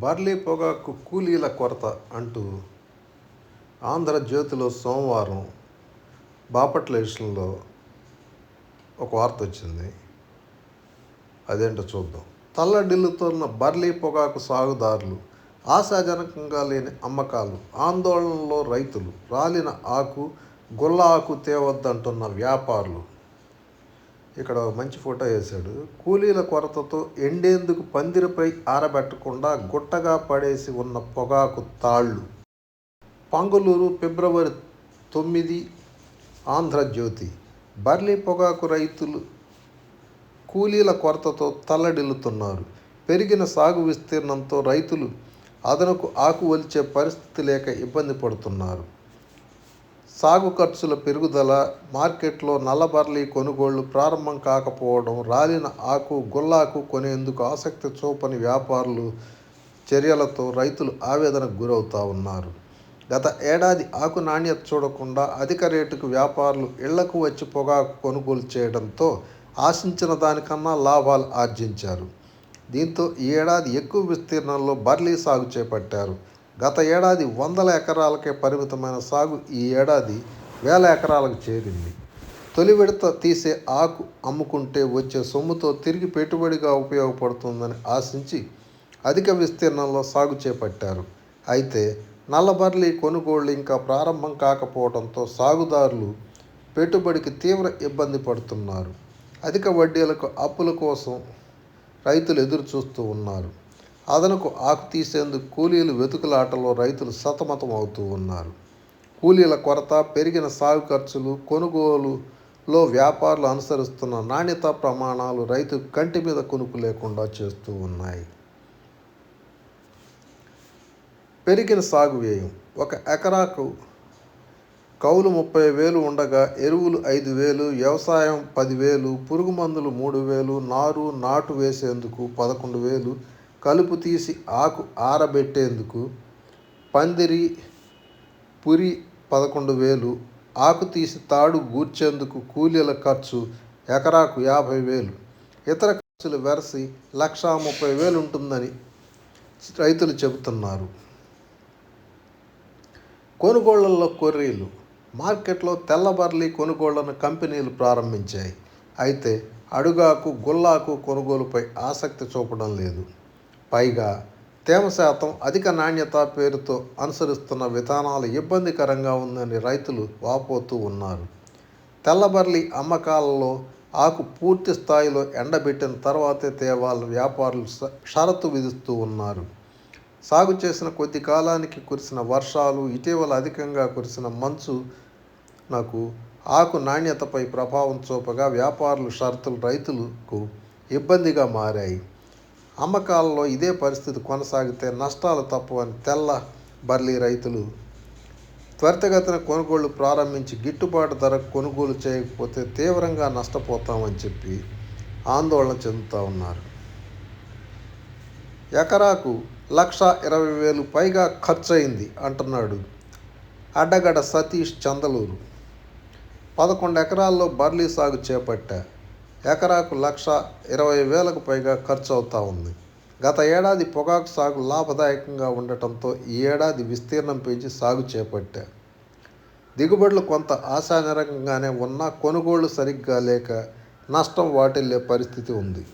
Barley పొగాకు కూలీల కొరత అంటూ ఆంధ్రజ్యోతిలో సోమవారం బాపట్ల విషయంలో ఒక వార్త వచ్చింది. అదేంటో చూద్దాం. తల్లడిల్లుతున్న బర్లీ పొగాకు సాగుదారులు ఆశాజనకంగా లేని అమ్మకాలు ఆందోళనలో రైతులు రాలిన ఆకు గుల్ల ఆకు తేవద్దంటున్న వ్యాపారులు ఇక్కడ మంచి ఫోటో వేశాడు. కూలీల కొరతతో ఎండేందుకు పందిరిపై ఆరబెట్టకుండా గుట్టగా పడేసి ఉన్న పొగాకు తాళ్ళు. పంగులూరు ఫిబ్రవరి తొమ్మిది ఆంధ్రజ్యోతి బర్లీ పొగాకు రైతులు కూలీల కొరతతో తల్లడిల్లుతున్నారు. పెరిగిన సాగు విస్తీర్ణంతో రైతులు అదనకు ఆకు వలిచే పరిస్థితి లేక ఇబ్బంది పడుతున్నారు. సాగు ఖర్చుల పెరుగుదల మార్కెట్లో నల్లబర్లీ కొనుగోళ్ళు ప్రారంభం కాకపోవడం రాలిన ఆకు గుల్లాకు కొనేందుకు ఆసక్తి చూపని వ్యాపారులు చర్యలతో రైతులు ఆవేదనకు గురవుతూ ఉన్నారు. గత ఏడాది ఆకు నాణ్యత చూడకుండా అధిక రేటుకు వ్యాపారులు ఇళ్ళకు వచ్చి పొగాకు కొనుగోలు చేయడంతో ఆశించిన దానికన్నా లాభాలు ఆర్జించారు. దీంతో ఈ ఏడాది ఎక్కువ విస్తీర్ణంలో బర్లీ సాగు చేపట్టారు. గత ఏడాది వందల ఎకరాలకే పరిమితమైన సాగు ఈ ఏడాది వేల ఎకరాలకు చేరింది. తొలి విడత తీసే ఆకు అమ్ముకుంటే వచ్చే సొమ్ముతో తిరిగి పెట్టుబడిగా ఉపయోగపడుతుందని ఆశించి అధిక విస్తీర్ణంలో సాగు చేపట్టారు. అయితే నల్లబర్లీ కొనుగోళ్ళు ఇంకా ప్రారంభం కాకపోవడంతో సాగుదారులు పెట్టుబడికి తీవ్ర ఇబ్బంది పడుతున్నారు. అధిక వడ్డీలకు అప్పుల కోసం రైతులు ఎదురు చూస్తూ ఉన్నారు. అదనకు ఆకు తీసేందుకు కూలీలు వెతుకులాటలో రైతులు సతమతం అవుతూ ఉన్నారు. కూలీల కొరత పెరిగిన సాగు ఖర్చులు కొనుగోలులో వ్యాపారులు అనుసరిస్తున్న నాణ్యత ప్రమాణాలు రైతు కంటి మీద కొనుక్కు లేకుండా చేస్తూ ఉన్నాయి. పెరిగిన సాగు వ్యయం. ఒక ఎకరాకు కౌలు ముప్పై వేలు ఉండగా ఎరువులు ఐదు వేలు వ్యవసాయం పదివేలు పురుగు మందులు మూడు వేలు నారు నాటు వేసేందుకు పదకొండు వేలు కలుపు తీసి ఆకు ఆరబెట్టేందుకు పందిరి పురి పదకొండు వేలు ఆకు తీసి తాడు గూర్చేందుకు కూలీల ఖర్చు ఎకరాకు యాభై వేలు. ఇతర ఖర్చులు వెరసి లక్షా ముప్పై వేలు ఉంటుందని రైతులు చెబుతున్నారు. కొనుగోళ్ళలో కొర్రీలు. మార్కెట్లో తెల్లబర్లీ కొనుగోళ్ళను కంపెనీలు ప్రారంభించాయి. అయితే అడుగాకు గుల్లాకు కొనుగోలుపై ఆసక్తి చూపడం లేదు. పైగా తేమ శాతం అధిక నాణ్యత పేరుతో అనుసరిస్తున్న విధానాలు ఇబ్బందికరంగా ఉందని రైతులు వాపోతూ ఉన్నారు. తెల్లబర్లి అమ్మకాలలో ఆకు పూర్తి స్థాయిలో ఎండబెట్టిన తర్వాతే తేవాలని వ్యాపారులు షరతు విధిస్తూ ఉన్నారు. సాగు చేసిన కొద్ది కాలానికి కురిసిన వర్షాలు ఇటీవల అధికంగా కురిసిన మంచు నాకు ఆకు నాణ్యతపై ప్రభావం చూపగా వ్యాపారులు షరతులు రైతులకు ఇబ్బందిగా మారాయి. అమ్మకాలలో ఇదే పరిస్థితి కొనసాగితే నష్టాలు తప్పవని తెల్ల బర్లీ రైతులు త్వరితగతిన కొనుగోళ్ళు ప్రారంభించి గిట్టుబాటు ధరకు కొనుగోలు చేయకపోతే తీవ్రంగా నష్టపోతామని చెప్పి ఆందోళన చెందుతూ ఉన్నారు. ఎకరాకు లక్ష ఇరవై వేలు పైగా ఖర్చు అయింది అంటున్నాడు అడ్డగడ సతీష్ చందలూరు. పదకొండు ఎకరాల్లో బర్లీ సాగు చేపట్టా ఎకరాకు లక్ష ఇరవై వేలకు పైగా ఖర్చు అవుతా ఉంది. గత ఏడాది పొగాకు సాగు లాభదాయకంగా ఉండటంతో ఈ ఏడాది విస్తీర్ణం పెంచి సాగు చేపట్టా. దిగుబడులు కొంత ఆశాజనకంగానే ఉన్నా కొనుగోళ్ళు సరిగ్గా లేక నష్టం వాటిల్లే పరిస్థితి ఉంది.